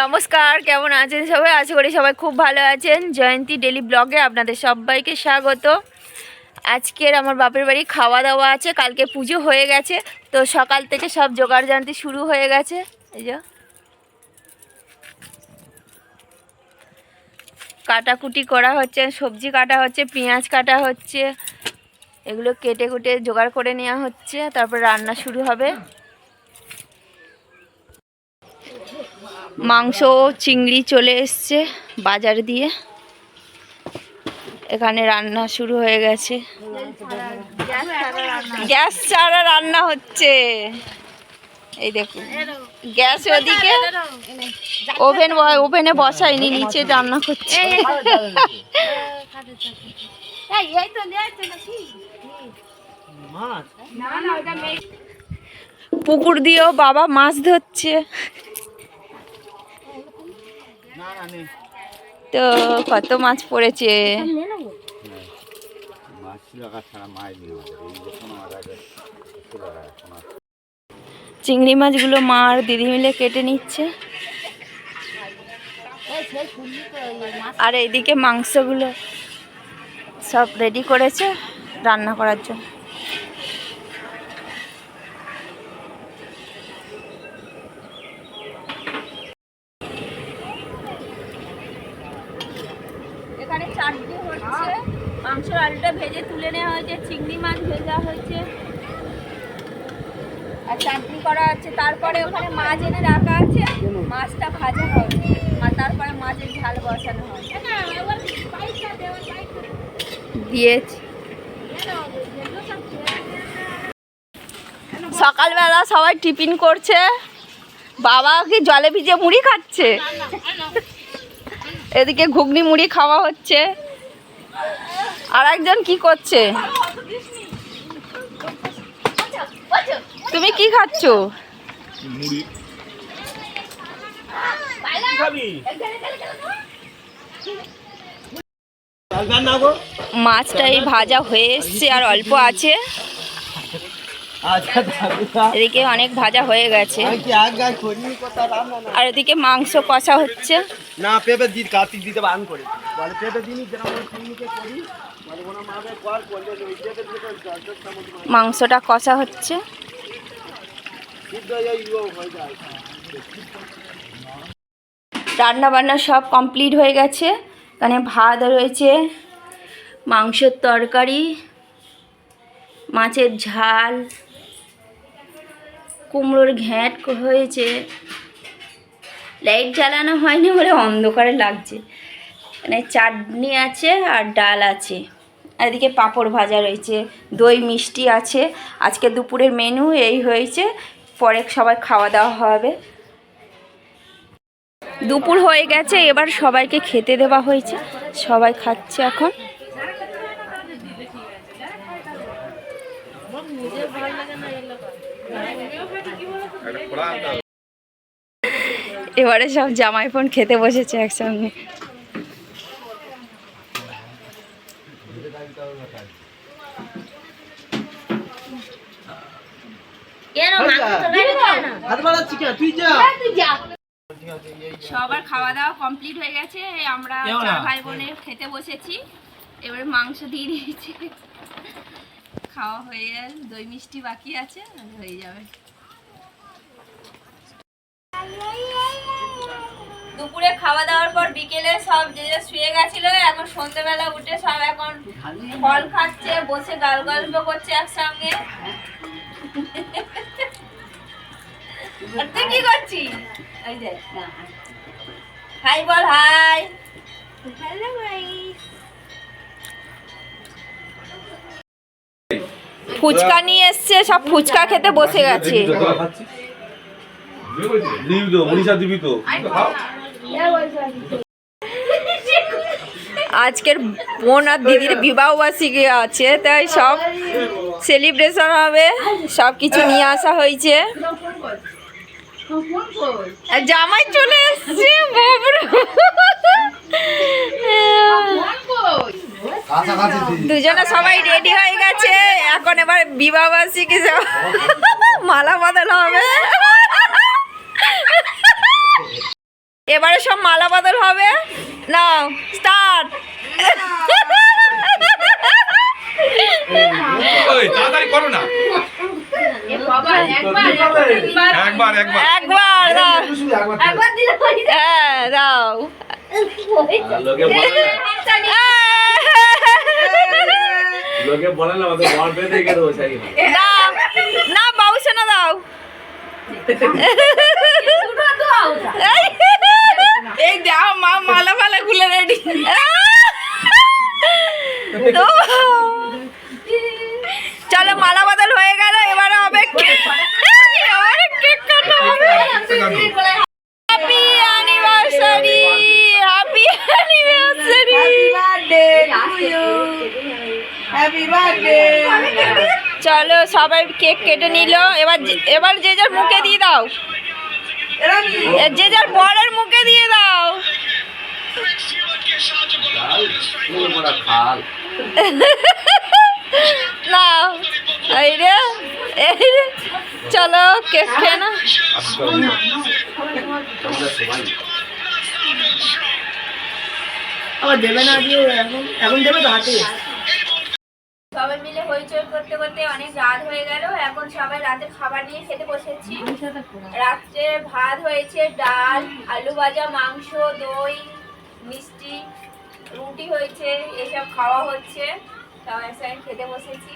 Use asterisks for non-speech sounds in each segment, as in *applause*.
নমস্কার, কেমন আছেন সবাই? আশা করি সবাই খুব ভালো আছেন। জয়ন্তী ডেলি ব্লগে আপনাদের সবাইকে স্বাগত। আজকের আমার বাপের বাড়ি খাওয়া দাওয়া আছে, কালকে পুজো হয়ে গেছে, তো সকাল থেকে সব জোগাড় জানতে শুরু হয়ে গেছে। এই যে। কাটাকুটি করা হচ্ছে, সবজি কাটা হচ্ছে, পেঁয়াজ কাটা হচ্ছে, এগুলো কেটে কুটে জোগাড় করে নেওয়া হচ্ছে, তারপর রান্না শুরু হবে। মাংস, চিংড়ি চলে এসছে বাজার দিয়ে। এখানে রান্না শুরু হয়ে গেছে। গ্যাস ছাড়া রান্না হচ্ছে। এই দেখুন, গ্যাস ওদিকে। ওভেন ওভেনে বসাইনি নিচে রান্না করছে পুকুর দিয়েও বাবা মাছ ধরছে। তো কত মাছ পড়েছে? চিংড়ি মাছগুলো মা আর দিদি মিলে কেটে নিচ্ছে। আর এইদিকে মাংসগুলো সব রেডি করেছে রান্না করার জন্য। চাটনি হচ্ছে মাংসের আলুটা ভেজে তুলে নেওয়া হয়েছে, চিংড়ি মাছ ভেজা হয়েছে। আর চাটনি করা আছে তারপরে ওখানে মাছ এনে রাখা আছে, মাছটা ভাজা হবে, আর তারপরে মাছের ঝাল বসানো হবে। দিয়েছি। সকালবেলা সবাই টিফিন করছে, বাবা কি জলে ভিজে মুড়ি খাচ্ছে? এদিকে ঘুগনি মুড়ি খাওয়া হচ্ছে। আর একজন কি করছে? তুমি কি খাচ্ছ? মুড়ি। মাছটা এই ভাজা হয়ে এসছে আর অল্প আছে। এদিকে অনেক ভাজা হয়ে গেছে। আর এদিকে মাংস কষা হচ্ছে। না পেঁপে দিন কার্তিক দিতে বান করে বলে পেঁপে দিনই করি মাংসটা কষা হচ্ছে। রান্না বান্না সব কমপ্লিট হয়ে গেছে। এখানে ভাত রয়েছে মাংসের তরকারি মাছের ঝাল। কুমড়োর ঘ্যাঁট হয়েছে। লাইট জ্বালানো হয়নি বলে অন্ধকারে লাগছে। মানে চাটনি আছে আর ডাল আছে। এদিকে পাঁপড় ভাজা রয়েছে, দই মিষ্টি আছে। আজকে দুপুরের মেনু এই হয়েছে। পরে সবাই খাওয়া দাওয়া হবে। দুপুর হয়ে গেছে, এবার সবাইকে খেতে দেওয়া হয়েছে। সবাই খাচ্ছে এখন। এবারে সব জামাই ফোন খেতে বসেছে একসঙ্গে। হাত বাড়াচ্ছি কেন? তুই যা। সবার খাওয়া দাওয়া কমপ্লিট হয়ে গেছে আমরা ভাই বোনে খেতে বসেছি। এবারে মাংস দিয়ে দিয়েছি। খাওয়া হয়ে গেল দই মিষ্টি বাকি আছে হয়ে যাবে। দুপুরে খাওয়া দাওয়ার পর বিকেলে সব যে যে শুয়ে গেছিল এখন সন্ধ্যেবেলা উঠে সব এখন ফল খাচ্ছে বসে গাল গল্প করছে একসঙ্গে। তুই কি করছিস? ওই দেখ হাই বল হাই। Hello guys. ফুচকা নিয়ে এসছে সব ফুচকা খেতে বসে গেছে। দিবি তো মনীষা দিবি তো। আজকের বোন আর দিদির বিবাহ বার্ষিকী আছে, তাই সব সেলিব্রেশন হবে সব কিছু নিয়ে আসা হয়েছে। জামাই চলে এসছে দুজনে সবাই রেডি হয়ে গেছে, এখন এবার বিবাহ বার্ষিকী মালা বদল হবে। সব মালা বদল হবে? নাও স্টার্ট ওই তাড়াতাড়ি করো না। একবার একবার। একবার দাও হ্যাঁ দাও লোকে বলে না লোকে না আমাদের বল বেঁধে গেল সেই দাও না বাবু শোনা দাও। এই দাও মা মালা ফালা খুলে রেডি চলো মালা বদল হয়ে গেল এবারে হবে হ্যাপি হ্যাপি চলো সবাই কেক কেটে নিল। এবার এবার যে যার মুখে দিয়ে দাও। যে যার বরের মুখে দিয়ে দাও। চলো খেয়ে না আবার দেবে না এখন এখন দেবে তো হাতে। হইচই করতে করতে অনেক রাত হয়ে গেল। এখন সবাই রাতে খাবার নিয়ে খেতে বসেছি। রাত্রে ভাত হয়েছে ডাল, আলু ভাজা, মাংস, দই, মিষ্টি, রুটি হয়েছে, এসব খাওয়া হচ্ছে। সবাই একসঙ্গে খেতে বসেছি।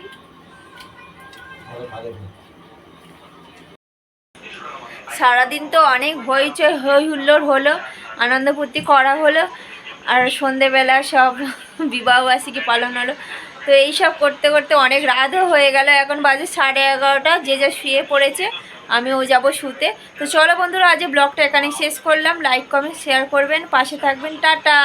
সারাদিন তো অনেক হইচই, হই হুল্লোড় হলো, আনন্দ ফুর্তি করা হলো। আর সন্ধেবেলা সব *laughs* বিবাহবার্ষিকী পালন হলো। তো এইসব করতে করতে অনেক রাতও হয়ে গেল। এখন বাজে সাড়ে এগারোটা। যে যা শুয়ে পড়েছে, আমিও যাব শুতে। তো চলো বন্ধুরা, আজ ব্লগটা এখানে শেষ করলাম। লাইক কমেন্ট শেয়ার করবেন। পাশে থাকবেন। টাটা!